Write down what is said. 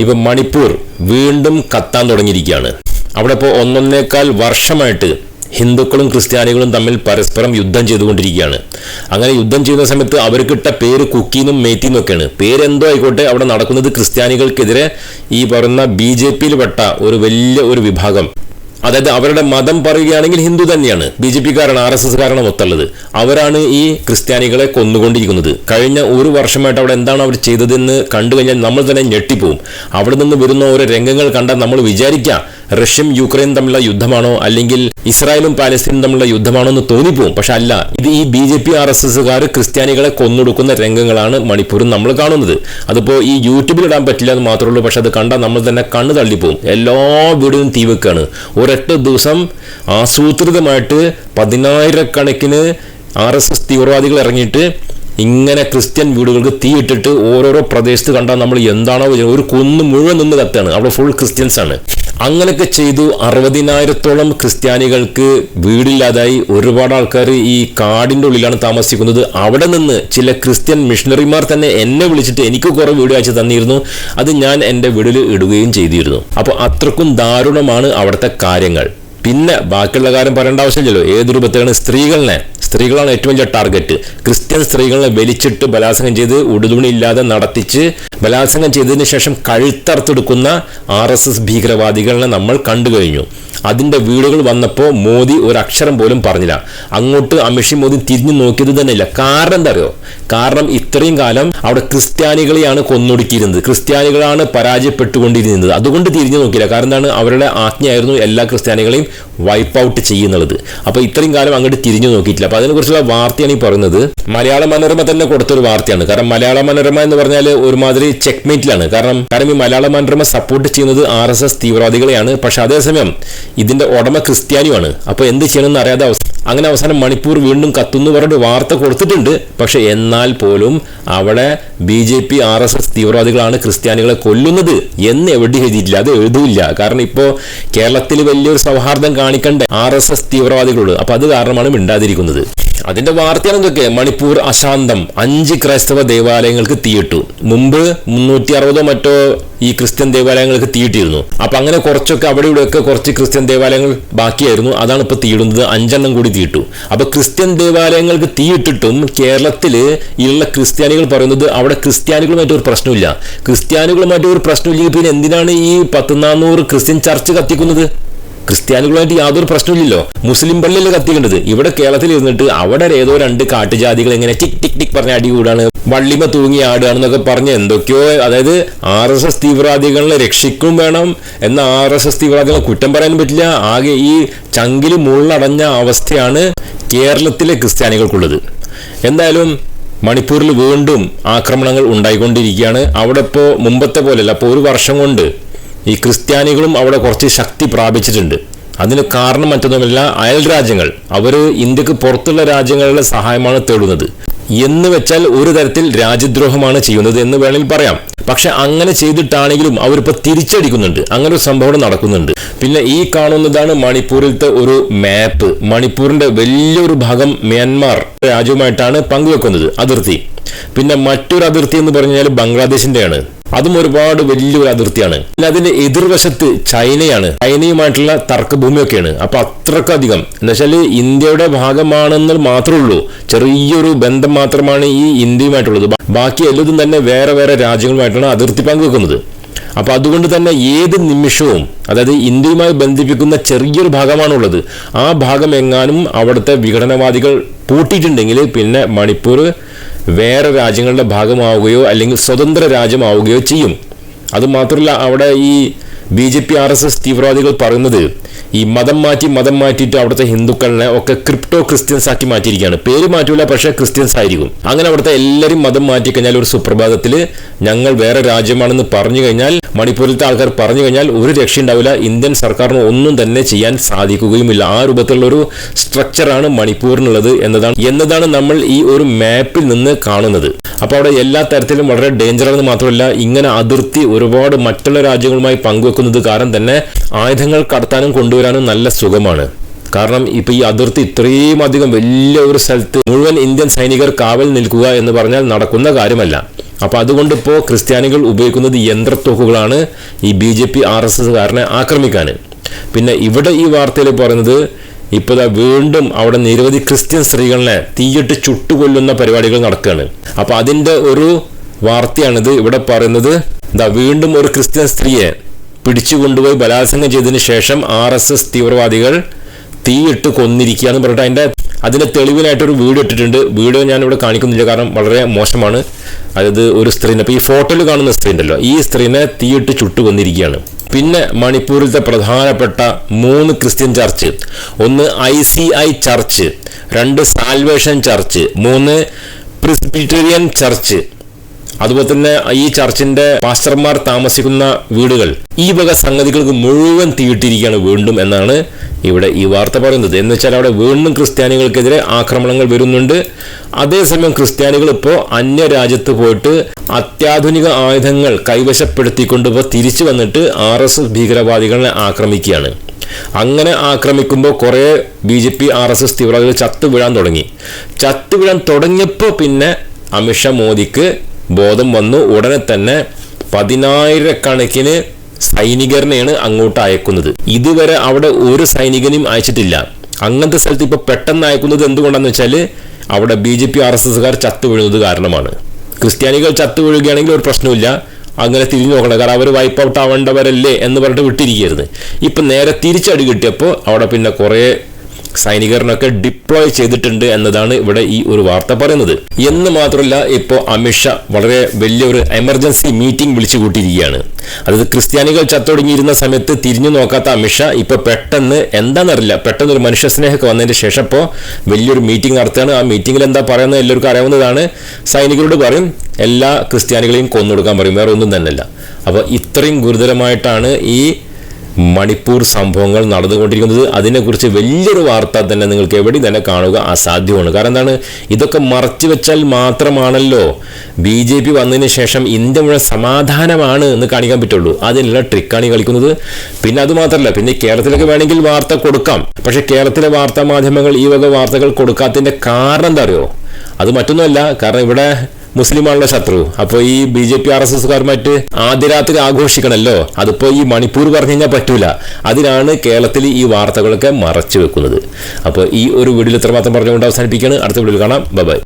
ഇപ്പൊ മണിപ്പൂർ വീണ്ടും കത്താൻ തുടങ്ങിയിരിക്കുകയാണ്. അവിടെ ഇപ്പോൾ ഒന്നൊന്നേക്കാൾ വർഷമായിട്ട് ഹിന്ദുക്കളും ക്രിസ്ത്യാനികളും തമ്മിൽ പരസ്പരം യുദ്ധം ചെയ്തുകൊണ്ടിരിക്കുകയാണ്. അങ്ങനെ യുദ്ധം ചെയ്യുന്ന സമയത്ത് അവർക്കിട്ട പേര് കുക്കീന്നും മേത്തിന്നും ഒക്കെയാണ്. പേരെന്തോ ആയിക്കോട്ടെ അവിടെ നടക്കുന്നത് ക്രിസ്ത്യാനികൾക്കെതിരെ ഈ പറയുന്ന ബി ജെ പിയിൽ പെട്ട ഒരു വലിയ ഒരു വിഭാഗം. അതായത് അവരുടെ മതം പറയുകയാണെങ്കിൽ ഹിന്ദു തന്നെയാണ്. ബി ജെ പിക്കാരാണ് ആർ എസ് എസ് കാരാണ് ഒത്തുള്ളത് അവരാണ് ഈ ക്രിസ്ത്യാനികളെ കൊന്നുകൊണ്ടിരിക്കുന്നത്. കഴിഞ്ഞ ഒരു വർഷമായിട്ട് അവിടെ എന്താണ് അവർ ചെയ്തതെന്ന് കണ്ടു കഴിഞ്ഞാൽ നമ്മൾ തന്നെ ഞെട്ടിപ്പോവും. അവിടെ നിന്ന് വരുന്ന ഓരോ രംഗങ്ങൾ കണ്ടാൽ നമ്മൾ വിചാരിക്കാം റഷ്യയും യുക്രൈൻ തമ്മിലുള്ള യുദ്ധമാണോ? അല്ലെങ്കിൽ ഇസ്രായേലും പാലസ്തീനും തമ്മിലുള്ള യുദ്ധമാണോ എന്ന് തോന്നിപ്പോവും. പക്ഷെ അല്ല ഇത് ഈ B J P R S എസ്സുകാർ ക്രിസ്ത്യാനികളെ കൊന്നൊടുക്കുന്ന രംഗങ്ങളാണ് മണിപ്പൂരിൽ നമ്മൾ കാണുന്നത്. അതിപ്പോ ഈ യൂട്യൂബിൽ ഇടാൻ പറ്റില്ല എന്ന് മാത്രമേ ഉള്ളൂ പക്ഷെ അത് കണ്ടാൽ നമ്മൾ തന്നെ കണ്ണു തള്ളിപ്പോവും. എല്ലാ വീടിനും തീ വെക്കുകയാണ് ഒരൊറ്റ ദിവസം ആസൂത്രിതമായിട്ട് പതിനായിരക്കണക്കിന് ആർ എസ് എസ് തീവ്രവാദികൾ ഇറങ്ങിയിട്ട് ഇങ്ങനെ ക്രിസ്ത്യൻ വീടുകൾക്ക് തീയിട്ടിട്ട് ഓരോരോ പ്രദേശത്ത് കണ്ടാൽ നമ്മൾ എന്താണോ ഒരു കുന്ന് മുഴുവൻ നിന്ന് കത്താണ്. അവിടെ ഫുൾ ക്രിസ്ത്യൻസ് ആണ്. അങ്ങനെയൊക്കെ ചെയ്തു അറുപതിനായിരത്തോളം ക്രിസ്ത്യാനികൾക്ക് വീടില്ലാതായി ഒരുപാട് ആൾക്കാർ ഈ കാടിന്റെ ഉള്ളിലാണ് താമസിക്കുന്നത്. അവിടെ നിന്ന് ചില ക്രിസ്ത്യൻ മിഷണറിമാർ തന്നെ എന്നെ വിളിച്ചിട്ട് എനിക്ക് കുറേ വീട് അയച്ചു തന്നിരുന്നു. അത് ഞാൻ എന്റെ വീടിൽ ഇടുകയും ചെയ്തിരുന്നു. അപ്പോൾ അത്രക്കും ദാരുണമാണ് അവിടുത്തെ കാര്യങ്ങൾ. പിന്നെ ബാക്കിയുള്ള കാര്യം പറയേണ്ട ആവശ്യമില്ലല്ലോ. ഏത് രൂപത്തിലാണ് സ്ത്രീകളെ സ്ത്രീകളാണ് ഏറ്റവും വലിയ ടാർഗറ്റ് ക്രിസ്ത്യൻ സ്ത്രീകളെ വലിച്ചിട്ട് ബലാത്സംഗം ചെയ്ത് ഉടുതുണി ഇല്ലാതെ നടത്തിച്ച് ബലാത്സംഗം ചെയ്തതിന് ശേഷം കഴുത്തറുത്തെടുക്കുന്ന ആർ എസ് എസ് ഭീകരവാദികളെ നമ്മൾ കണ്ടു കഴിഞ്ഞു. അതിന്റെ വീടുകൾ വന്നപ്പോൾ മോദി ഒരു അക്ഷരം പോലും പറഞ്ഞില്ല. അങ്ങോട്ട് അമിഷി മോദി തിരിഞ്ഞു നോക്കിയത് തന്നെ ഇല്ല കാരണം എന്താ അറിയോ? കാരണം ഇത്രയും കാലം അവിടെ ക്രിസ്ത്യാനികളെയാണ് കൊന്നൊടുക്കിയിരുന്നത്. ക്രിസ്ത്യാനികളാണ് പരാജയപ്പെട്ടുകൊണ്ടിരുന്നത്. അതുകൊണ്ട് തിരിഞ്ഞു നോക്കിയില്ല. കാരണം എന്താണ്? അവരുടെ ആജ്ഞയായിരുന്നു എല്ലാ ക്രിസ്ത്യാനികളെയും വൈപ്പ് ഔട്ട് ചെയ്യുന്നുള്ളത് അപ്പോൾ ഇത്രയും കാലം അങ്ങോട്ട് തിരിഞ്ഞു നോക്കിയിട്ടില്ല. അപ്പൊ അതിനെക്കുറിച്ചുള്ള വാർത്തയാണ് ഈ പറയുന്നത്. മലയാള മനോരമ തന്നെ കൊടുത്തൊരു വാർത്തയാണ്. കാരണം മലയാള മനോരമ എന്ന് പറഞ്ഞാൽ ഒരുമാതിരി ചെക്ക്മേറ്റിലാണ് കാരണം കാരണം ഈ മലയാള മനോരമ സപ്പോർട്ട് ചെയ്യുന്നത് ആർ എസ് എസ് തീവ്രവാദികളെയാണ്. പക്ഷെ അതേസമയം ഇതിന്റെ ഉടമ ക്രിസ്ത്യാനിയുമാണ്. അപ്പോൾ എന്ത് ചെയ്യണമെന്ന് അറിയാതെ അവസ്ഥ അങ്ങനെ അവസാനം മണിപ്പൂർ വീണ്ടും കത്തുന്നു പറഞ്ഞിട്ട് വാർത്ത കൊടുത്തിട്ടുണ്ട്. പക്ഷെ എന്നാൽ പോലും അവിടെ B J P R S S തീവ്രവാദികളാണ് ക്രിസ്ത്യാനികളെ കൊല്ലുന്നത് എന്ന് എവിടെ എഴുതിയിട്ടില്ല. അത് എഴുതൂല്ല. കാരണം ഇപ്പോൾ കേരളത്തിൽ വലിയൊരു സൗഹാർദ്ദം കാണിക്കണ്ടേ ആർ എസ് എസ് തീവ്രവാദികളോട്. അപ്പൊ അത് കാരണമാണ് മിണ്ടാതിരിക്കുന്നത്. അതിന്റെ വാർത്തയാണ് എന്തൊക്കെ? മണിപ്പൂർ അശാന്തം. അഞ്ച് ക്രൈസ്തവ ദേവാലയങ്ങൾക്ക് തീയിട്ടു. മുമ്പ് മുന്നൂറ്റി അറുപതോ മറ്റോ ഈ ക്രിസ്ത്യൻ ദേവാലയങ്ങൾക്ക് തീയിട്ടിരുന്നു. അപ്പൊ അങ്ങനെ കുറച്ചൊക്കെ അവിടെ ഇവിടെയൊക്കെ കുറച്ച് ക്രിസ്ത്യൻ ദേവാലയങ്ങൾ ബാക്കിയായിരുന്നു. അതാണ് ഇപ്പൊ തീയിടുന്നത്. അഞ്ചെണ്ണം കൂടി തീയിട്ടു. അപ്പൊ ക്രിസ്ത്യൻ ദേവാലയങ്ങൾക്ക് തീയിട്ടിട്ടും കേരളത്തിൽ ഉള്ള ക്രിസ്ത്യാനികൾ പറയുന്നത് അവിടെ ക്രിസ്ത്യാനികളുമായിട്ട് ഒരു പ്രശ്നമില്ല. ക്രിസ്ത്യാനികളുമായിട്ട് ഒരു പ്രശ്നമില്ലെങ്കിൽ പിന്നെ എന്തിനാണ് ഈ പത്ത് നാനൂറ് ക്രിസ്ത്യൻ ചർച്ച് കത്തിക്കുന്നത്? ക്രിസ്ത്യാനികളുമായിട്ട് യാതൊരു പ്രശ്നമില്ലല്ലോ മുസ്ലിം പള്ളിയിൽ കത്തിക്കേണ്ടത്? ഇവിടെ കേരളത്തിൽ ഇരുന്നിട്ട് അവിടെ ഏതോ രണ്ട് കാട്ടുജാതികൾ എങ്ങനെ ടിക് ടിക് ടിക് പറഞ്ഞ അടി കൂടാണ് വള്ളിമ തൂങ്ങി ആടുകയാണെന്നൊക്കെ പറഞ്ഞ് എന്തൊക്കെയോ അതായത് ആർ എസ് എസ് തീവ്രവാദികളെ രക്ഷിക്കും വേണം എന്ന ആർ എസ് എസ് തീവ്രവാദികളെ കുറ്റം പറയാനും പറ്റില്ല. ആകെ ഈ ചങ്കിൽ മുള്ളടഞ്ഞ അവസ്ഥയാണ് കേരളത്തിലെ ക്രിസ്ത്യാനികൾക്കുള്ളത്. എന്തായാലും മണിപ്പൂരിൽ വീണ്ടും ആക്രമണങ്ങൾ ഉണ്ടായിക്കൊണ്ടിരിക്കുകയാണ്. അവിടെ ഇപ്പോൾ മുമ്പത്തെ പോലെയല്ല അപ്പോൾ ഒരു വർഷം കൊണ്ട് ഈ ക്രിസ്ത്യാനികളും അവിടെ കുറച്ച് ശക്തി പ്രാപിച്ചിട്ടുണ്ട്. അതിന് കാരണം മറ്റൊന്നുമല്ല അയൽ രാജ്യങ്ങൾ. അവർ ഇന്ത്യയ്ക്ക് പുറത്തുള്ള രാജ്യങ്ങളുടെ സഹായമാണ് തേടുന്നത്. എന്ന് വെച്ചാൽ ഒരു തരത്തിൽ രാജ്യദ്രോഹമാണ് ചെയ്യുന്നത് എന്ന് വേണമെങ്കിൽ പറയാം. പക്ഷെ അങ്ങനെ ചെയ്തിട്ടാണെങ്കിലും അവരിപ്പോൾ തിരിച്ചടിക്കുന്നുണ്ട്. അങ്ങനെ ഒരു സംഭവം നടക്കുന്നുണ്ട്. പിന്നെ ഈ കാണുന്നതാണ് മണിപ്പൂരിലത്തെ ഒരു മാപ്പ്. മണിപ്പൂരിന്റെ വലിയൊരു ഭാഗം മ്യാൻമാർ രാജ്യവുമായിട്ടാണ് പങ്കുവെക്കുന്നത്. അതിർത്തി. പിന്നെ മറ്റൊരു അതിർത്തി എന്ന് പറഞ്ഞാൽ ബംഗ്ലാദേശിന്റെയാണ്. അതും ഒരുപാട് വലിയൊരു അതിർത്തിയാണ്. പിന്നെ അതിന്റെ എതിർവശത്ത് ചൈനയാണ്. ചൈനയുമായിട്ടുള്ള തർക്കഭൂമിയൊക്കെയാണ്. അപ്പൊ അത്രക്കധികം. എന്നുവെച്ചാൽ ഇന്ത്യയുടെ ഭാഗമാണെന്ന് മാത്രമേ ഉള്ളൂ ചെറിയൊരു ബന്ധം മാത്രമാണ് ഈ ഇന്ത്യയുമായിട്ടുള്ളത്. ബാക്കി എല്ലാതും തന്നെ വേറെ വേറെ രാജ്യങ്ങളുമായിട്ടാണ് അതിർത്തി പങ്കുവെക്കുന്നത്. അപ്പൊ അതുകൊണ്ട് തന്നെ ഏത് നിമിഷവും അതായത് ഇന്ത്യയുമായി ബന്ധിപ്പിക്കുന്ന ചെറിയൊരു ഭാഗമാണുള്ളത്. ആ ഭാഗം എങ്ങാനും അവിടുത്തെ വിഘടനവാദികൾ പൂട്ടിയിട്ടുണ്ടെങ്കിൽ പിന്നെ മണിപ്പൂർ വേറെ രാജ്യങ്ങളുടെ ഭാഗമാവുകയോ അല്ലെങ്കിൽ സ്വതന്ത്ര രാജ്യമാവുകയോ ചെയ്യും. അതുമാത്രമല്ല അവിടെ ഈ B J P R S S തീവ്രവാദികൾ പറയുന്നത് ഈ മതം മാറ്റി മതം മാറ്റിയിട്ട് അവിടുത്തെ ഹിന്ദുക്കളെ ഒക്കെ ക്രിപ്റ്റോ ക്രിസ്ത്യൻസ് ആക്കി മാറ്റിയിരിക്കുകയാണ്. പേര് മാറ്റൂല പക്ഷേ ക്രിസ്ത്യൻസ് ആയിരിക്കും. അങ്ങനെ അവിടുത്തെ എല്ലാവരും മതം മാറ്റി കഴിഞ്ഞാൽ ഒരു സുപ്രഭാതത്തിൽ ഞങ്ങൾ വേറെ രാജ്യമാണെന്ന് പറഞ്ഞു കഴിഞ്ഞാൽ മണിപ്പൂരിലത്തെ ആൾക്കാർ പറഞ്ഞു കഴിഞ്ഞാൽ ഒരു രക്ഷ ഉണ്ടാവില്ല. ഇന്ത്യൻ സർക്കാരിന് ഒന്നും തന്നെ ചെയ്യാൻ സാധിക്കുകയുമില്ല. ആ രൂപത്തിലുള്ള ഒരു സ്ട്രക്ചറാണ് മണിപ്പൂരിനുള്ളത് എന്നതാണ് എന്നതാണ് നമ്മൾ ഈ ഒരു മാപ്പിൽ നിന്ന് കാണുന്നത്. അപ്പോൾ അവിടെ എല്ലാ തരത്തിലും വളരെ ഡേഞ്ചർ ആണെന്ന് മാത്രമല്ല ഇങ്ങനെ അതിർത്തി ഒരുപാട് മറ്റുള്ള രാജ്യങ്ങളുമായി പങ്കുവെക്കുന്നത് കാരണം തന്നെ ആയുധങ്ങൾ കടത്താനും കൊണ്ടുവരാനും നല്ല സുഖമാണ്. കാരണം ഇപ്പൊ ഈ അതിർത്തി ഇത്രയും അധികം വലിയ ഒരു സ്ഥലത്ത് മുഴുവൻ ഇന്ത്യൻ സൈനികർ കാവൽ നിൽക്കുക എന്ന് പറഞ്ഞാൽ നടക്കുന്ന കാര്യമല്ല. അപ്പോൾ അതുകൊണ്ട് ഇപ്പോൾ ക്രിസ്ത്യാനികൾ ഉപയോഗിക്കുന്നത് യന്ത്രത്തോക്കുകളാണ് ഈ B J P R S എസ്കാരനെ ആക്രമിക്കാൻ. പിന്നെ ഇവിടെ ഈ വാർത്തയിൽ പറയുന്നത് ഇപ്പോൾ വീണ്ടും അവിടെ നിരവധി ക്രിസ്ത്യൻ സ്ത്രീകളെ തീയിട്ട് ചുട്ടുകൊല്ലുന്ന പരിപാടികൾ നടക്കുകയാണ് അപ്പോൾ അതിന്റെ ഒരു വാർത്തയാണിത്. ഇവിടെ പറയുന്നത് ദാ വീണ്ടും ഒരു ക്രിസ്ത്യൻ സ്ത്രീയെ പിടിച്ചു കൊണ്ടുപോയി ബലാത്സംഗം ചെയ്തതിന് ശേഷം ആർ എസ് എസ് തീവ്രവാദികൾ തീയിട്ട് കൊന്നിരിക്കുക എന്ന് പറഞ്ഞിട്ട് അതിന്റെ അതിന്റെ തെളിവിനായിട്ടൊരു വീഡിയോ ഇട്ടിട്ടുണ്ട്. വീഡിയോ ഞാനിവിടെ കാണിക്കുന്നില്ല കാരണം വളരെ മോശമാണ്. അതായത് ഒരു സ്ത്രീനെ ഇപ്പോൾ ഈ ഫോട്ടോയിൽ കാണുന്ന സ്ത്രീ ഉണ്ടല്ലോ ഈ സ്ത്രീനെ തീയിട്ട് ചുട്ടു കൊന്നിരിക്കുകയാണ് പിന്നെ മണിപ്പൂരിലത്തെ പ്രധാനപ്പെട്ട മൂന്ന് ക്രിസ്ത്യൻ ചർച്ച് ഒന്ന് ഐ സി ഐ ചർച്ച് രണ്ട് സാൽവേഷൻ ചർച്ച് മൂന്ന് പ്രിസ്ബിറ്റേറിയൻ ചർച്ച് അതുപോലെ തന്നെ ഈ ചർച്ചിന്റെ പാസ്റ്റർമാർ താമസിക്കുന്ന വീടുകൾ. ഈ വക സംഗതികൾക്ക് മുഴുവൻ തീയിട്ടിരിക്കുകയാണ് വീണ്ടും എന്നാണ് ഇവിടെ ഈ വാർത്ത പറയുന്നത്. എന്ന് വെച്ചാൽ അവിടെ വീണ്ടും ക്രിസ്ത്യാനികൾക്കെതിരെ ആക്രമണങ്ങൾ വരുന്നുണ്ട്. അതേസമയം ക്രിസ്ത്യാനികൾ ഇപ്പോൾ അന്യരാജ്യത്ത് പോയിട്ട് അത്യാധുനിക ആയുധങ്ങൾ കൈവശപ്പെടുത്തിക്കൊണ്ട് ഇപ്പോൾ തിരിച്ചു വന്നിട്ട് ആർ എസ് എസ് ഭീകരവാദികളെ ആക്രമിക്കുകയാണ്. അങ്ങനെ ആക്രമിക്കുമ്പോൾ കുറേ B J P R S S തീവ്രവാദികൾ ചത്തു വീഴാൻ തുടങ്ങി. ചത്തു വീഴാൻ തുടങ്ങിയപ്പോൾ പിന്നെ അമിത്ഷാ മോദിക്ക് ബോധം വന്നു. ഉടനെ തന്നെ പതിനായിരക്കണക്കിന് സൈനികരനെയാണ് അങ്ങോട്ട് അയക്കുന്നത്. ഇതുവരെ അവിടെ ഒരു സൈനികനെയും അയച്ചിട്ടില്ല. അങ്ങനത്തെ സ്ഥലത്ത് ഇപ്പൊ പെട്ടെന്ന് അയക്കുന്നത് എന്തുകൊണ്ടാന്ന് വെച്ചാൽ അവിടെ B J P R S എസ്സുകാർ ചത്തു വീഴുന്നത് കാരണമാണ്. ക്രിസ്ത്യാനികൾ ചത്തു വീഴുകയാണെങ്കിൽ ഒരു പ്രശ്നമില്ല അങ്ങനെ തിരിഞ്ഞു നോക്കണം. കാരണം അവർ വൈപ്പ് ഔട്ട് ആവേണ്ടവരല്ലേ എന്ന് പറഞ്ഞിട്ട് വിട്ടിരിക്കരുത്. ഇപ്പൊ നേരെ തിരിച്ചടി കിട്ടിയപ്പോൾ അവിടെ പിന്നെ കുറേ സൈനികരനൊക്കെ ഡിപ്ലോയ് ചെയ്തിട്ടുണ്ട് എന്നതാണ് ഇവിടെ ഈ ഒരു വാർത്ത പറയുന്നത്. എന്ന് മാത്രമല്ല ഇപ്പോൾ അമിത്ഷാ വളരെ വലിയൊരു എമർജൻസി മീറ്റിംഗ് വിളിച്ചു കൂട്ടിയിരിക്കുകയാണ് അതായത് ക്രിസ്ത്യാനികൾ ചത്തൊടുങ്ങിയിരുന്ന സമയത്ത് തിരിഞ്ഞു നോക്കാത്ത അമിത്ഷാ ഇപ്പൊ പെട്ടെന്ന് എന്താണെന്നറിയില്ല. പെട്ടെന്ന് ഒരു മനുഷ്യ സ്നേഹമൊക്കെ വന്നതിന് ശേഷം ഇപ്പോൾ വലിയൊരു മീറ്റിംഗ് നടത്തുകയാണ്. ആ മീറ്റിംഗിൽ എന്താ പറയുന്നത് എല്ലാവർക്കും അറിയാവുന്നതാണ്. സൈനികരോട് പറയും എല്ലാ ക്രിസ്ത്യാനികളെയും കൊന്നൊടുക്കാൻ പറയും. വേറെ ഒന്നും തന്നെയല്ല. അപ്പോൾ ഇത്രയും ഗുരുതരമായിട്ടാണ് ഈ മണിപ്പൂർ സംഭവങ്ങൾ നടന്നുകൊണ്ടിരിക്കുന്നത്. അതിനെക്കുറിച്ച് വലിയൊരു വാർത്ത തന്നെ നിങ്ങൾക്ക് എവിടെ തന്നെ കാണുക അസാധ്യമാണ്. കാരണം എന്താണ്? ഇതൊക്കെ മറച്ചു വെച്ചാൽ മാത്രമാണല്ലോ. ബി ജെ പി വന്നതിന് ശേഷം ഇന്ത്യ മുഴുവൻ സമാധാനമാണ് എന്ന് കാണിക്കാൻ പറ്റുള്ളൂ. അതിനുള്ള ട്രിക്കാണ് കളിക്കുന്നത്. പിന്നെ അതുമാത്രല്ല പിന്നെ കേരളത്തിലൊക്കെ വേണമെങ്കിൽ വാർത്ത കൊടുക്കാം. പക്ഷേ കേരളത്തിലെ വാർത്താ മാധ്യമങ്ങൾ ഈ വക വാർത്തകൾ കൊടുക്കാത്തതിന്റെ കാരണം എന്താ അറിയോ? അത് മറ്റൊന്നുമല്ല. കാരണം ഇവിടെ മുസ്ലിമാണല്ലോ ശത്രു. അപ്പോൾ ഈ B J P R S എസ്കാരുമായിട്ട് ആദ്യ രാത്രി ആഘോഷിക്കണമല്ലോ അതിപ്പോ ഈ മണിപ്പൂർ പറഞ്ഞു കഴിഞ്ഞാൽ പറ്റൂല. അതിനാണ് കേരളത്തിൽ ഈ വാർത്തകളൊക്കെ മറച്ചു വെക്കുന്നത്. അപ്പോൾ ഈ ഒരു വീഡിയോയിൽ ഇത്രമാത്രം പറഞ്ഞുകൊണ്ട് അവസാനിപ്പിക്കുകയാണ്. അടുത്ത വീഡിയോയിൽ കാണാം. ബൈ.